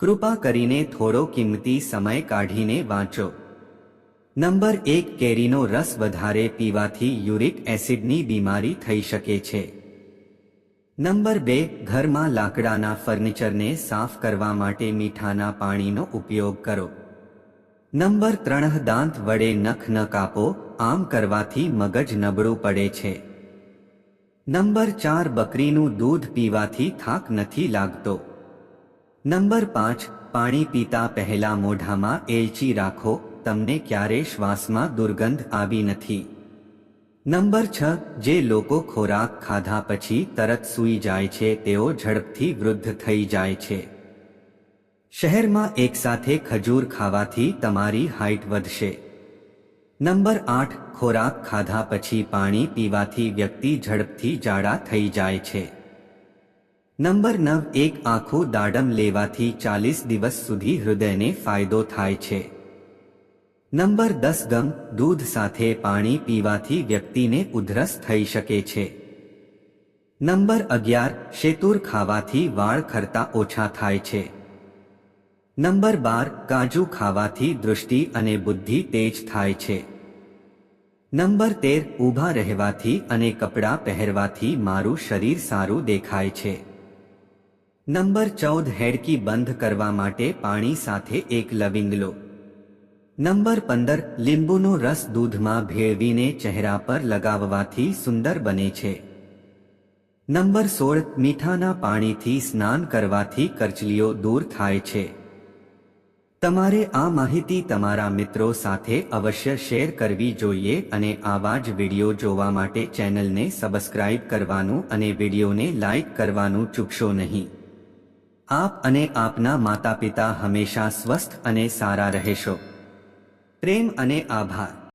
કૃપા કરીને થોડો કિંમતી સમય કાઢીને વાંચો. નંબર એક, કેરીનો રસ વધારે પીવાથી યુરિક એસિડની બીમારી થઈ શકે છે. નંબર બે, ઘરમાં લાકડાના ફર્નિચરને સાફ કરવા માટે મીઠાના પાણીનો ઉપયોગ કરો. નંબર ત્રણ, દાંત વડે નખ ન કાપો, આમ કરવાથી મગજ નબળું પડે છે. નંબર ચાર, બકરીનું દૂધ પીવાથી થાક નથી લાગતો. નંબર પાંચ, પાણી પીતા પહેલા મોઢામાં એલચી રાખો, તમને ક્યારે શ્વાસમાં દુર્ગંધ આવી નથી. નંબર છ, જે લોકો ખોરાક ખાધા પછી તરત સૂઈ જાય છે, તેઓ ઝડપથી વૃદ્ધ થઈ જાય છે. શહેરમાં એકસાથે ખજૂર ખાવાથી તમારી હાઇટ વધશે. નંબર આઠ, ખોરાક ખાધા પછી પાણી પીવાથી વ્યક્તિ ઝડપથી જાડા થઈ જાય છે. નંબર નવ, એક આખું દાડમ લેવાથી ચાલીસ દિવસ સુધી હૃદયને ફાયદો થાય છે. નંબર દસ, ગમ, દૂધ સાથે પાણી પીવાથી વ્યક્તિને ઉધરસ થઈ શકે છે. નંબર અગિયાર, શેતુર ખાવાથી વાળ ખરતા ઓછા થાય છે. નંબર બાર, કાજુ ખાવાથી દૃષ્ટિ અને બુદ્ધિ તેજ થાય છે. નંબર તેર, ઊભા રહેવાથી અને કપડાં પહેરવાથી મારું શરીર સારું દેખાય છે. નંબર ચૌદ હેડકી બંધ કરવા માટે પાણી સાથે એક લવિંગ લો નંબર પંદર, લીંબુનો રસ દૂધમાં ભેળવીને ચહેરા પર લગાવવાથી સુંદર બને છે. નંબર સોળ, મીઠાના પાણીથી સ્નાન કરવાથી કરચલીઓ દૂર થાય છે. તમારે આ માહિતી તમારા મિત્રો સાથે અવશ્ય શેર કરવી જોઈએ અને આવા જ વીડિયો જોવા માટે ચેનલને સબસ્ક્રાઇબ કરવાનું અને વિડીયોને લાઇક કરવાનું ચૂકશો નહીં. આપ અને આપના માતા પિતા હંમેશા સ્વસ્થ અને સારા રહેશો. પ્રેમ અને આભાર.